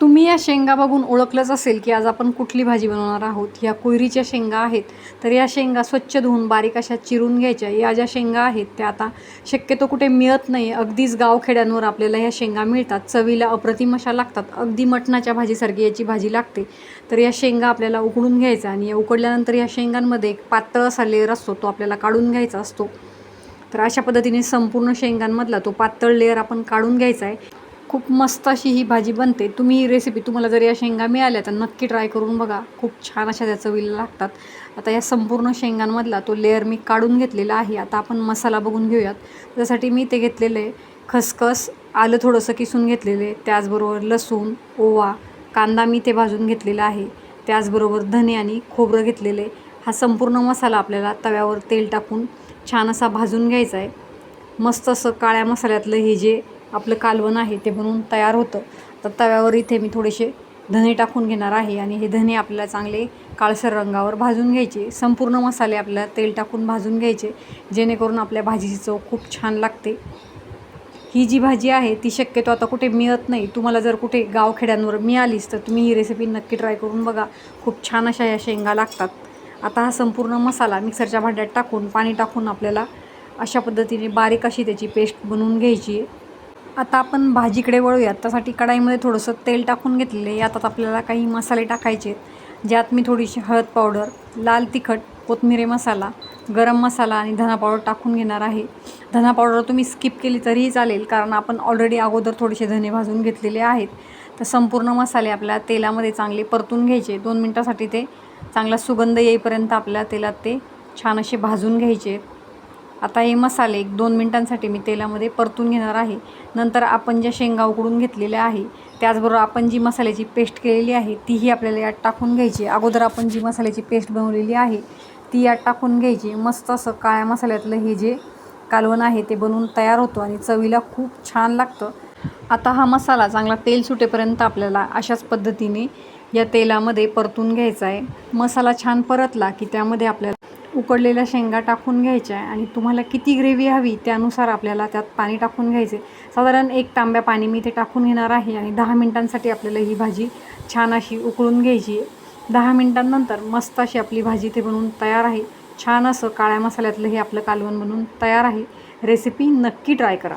तुम्ही या शेंगा बघून ओळखलंच असेल की आज आपण कुठली भाजी बनवणार आहोत. ह्या कोयरीच्या शेंगा आहेत. तर या शेंगा स्वच्छ धुवून बारीक अशा चिरून घ्यायच्या. या ज्या शेंगा आहेत त्या आता शक्यतो कुठे मिळत नाही. अगदीच गावखेड्यांवर आपल्याला ह्या शेंगा मिळतात. चवीला अप्रतिम अशा लागतात. अगदी मटणाच्या भाजीसारखी याची भाजी लागते. तर या शेंगा आपल्याला उकडून घ्यायचा आणि या उकडल्यानंतर या शेंगांमध्ये एक पातळ असा लेअर असतो तो आपल्याला काढून घ्यायचा असतो. तर अशा पद्धतीने संपूर्ण शेंगांमधला तो पातळ लेअर आपण काढून घ्यायचा आहे. खूप मस्त अशी ही भाजी बनते. तुम्ही ही रेसिपी तुम्हाला जर या शेंगा मिळाल्या तर नक्की ट्राय करून बघा. खूप छान अशा त्या चवीला लागतात. आता या संपूर्ण शेंगांमधला तो लेअर मी काढून घेतलेला आहे. आता आपण मसाला बघून घेऊयात. त्यासाठी मी ते घेतलेलं आहे खसखस आलं थोडंसं किसून घेतलेलं आहे त्याचबरोबर लसूण ओवा कांदा मी ते भाजून घेतलेला आहे. त्याचबरोबर धने आणि खोबरं घेतलेलं. आहे हा संपूर्ण मसाला आपल्याला तव्यावर तेल टाकून छान असा भाजून घ्यायचा आहे. मस्त असं काळ्या मसाल्यातलं हे जे आपलं कालवण आहे ते बनवून तयार होतं. तर तव्यावर इथे मी थोडेसे धने टाकून घेणार आहे आणि हे धने आपल्याला चांगले काळसर रंगावर भाजून घ्यायचे. संपूर्ण मसाले आपल्याला तेल टाकून भाजून घ्यायचे. जेणेकरून आपल्या भाजीची चव खूप छान लागते. ही जी भाजी आहे ती शक्यतो आता कुठे मिळत नाही. तुम्हाला जर कुठे गावखेड्यांवर मिळालीच तर तुम्ही ही रेसिपी नक्की ट्राय करून बघा. खूप छान अशा या शेंगा लागतात. आता हा संपूर्ण मसाला मिक्सरच्या भांड्यात टाकून पाणी टाकून आपल्याला अशा पद्धतीने बारीक अशी त्याची पेस्ट बनवून घ्यायची आहे. आता आपण भाजीकडे वळूयात. त्यासाठी कढाईमध्ये थोडंसं तेल टाकून घेतलेले यातात आपल्याला काही मसाले टाकायचे आहेत. ज्यात मी थोडीशी हळद पावडर लाल तिखट कोथमिरी मसाला गरम मसाला आणि धना पावडर टाकून घेणार आहे. धना पावडर तुम्ही स्किप केली तरीही चालेल कारण आपण ऑलरेडी अगोदर थोडेसे धने भाजून घेतलेले आहेत. तर संपूर्ण मसाले आपल्या तेलामध्ये चांगले परतून घ्यायचे. दोन मिनटासाठी ते चांगला सुगंध येईपर्यंत आपल्या तेलात ते छान असे भाजून घ्यायचे आहेत. आता हे मसाले एक दोन मिनटांसाठी मी तेलामध्ये परतून घेणार आहे. नंतर आपण ज्या शेंगा उकडून घेतलेल्या आहे त्याचबरोबर आपण जी मसाल्याची पेस्ट केलेली आहे तीही आपल्याला यात टाकून घ्यायची. अगोदर आपण जी मसाल्याची पेस्ट बनवलेली आहे ती यात टाकून घ्यायची. मस्त असं काळ्या मसाल्यातलं हे जे कालवण आहे ते बनवून तयार होतो आणि चवीला खूप छान लागतं. आता हा मसाला चांगला तेल सुटेपर्यंत आपल्याला अशाच पद्धतीने या तेलामध्ये परतून घ्यायचा आहे. मसाला छान परतला की त्यामध्ये आपल्याला उकडलेल्या शेंगा टाकून घ्यायच्या आहे आणि तुम्हाला किती ग्रेव्ही हवी त्यानुसार आपल्याला त्यात पाणी टाकून घ्यायचे. साधारण एक तांब्या पाणी मी ते टाकून घेणार आहे आणि दहा मिनटांसाठी आपल्याला ही भाजी छान अशी उकळून घ्यायची आहे. दहा मिनटांनंतर मस्त अशी आपली भाजी ते बनवून तयार आहे. छान असं काळ्या मसाल्यातलं हे आपलं कालवण बनवून तयार आहे. रेसिपी नक्की ट्राय करा.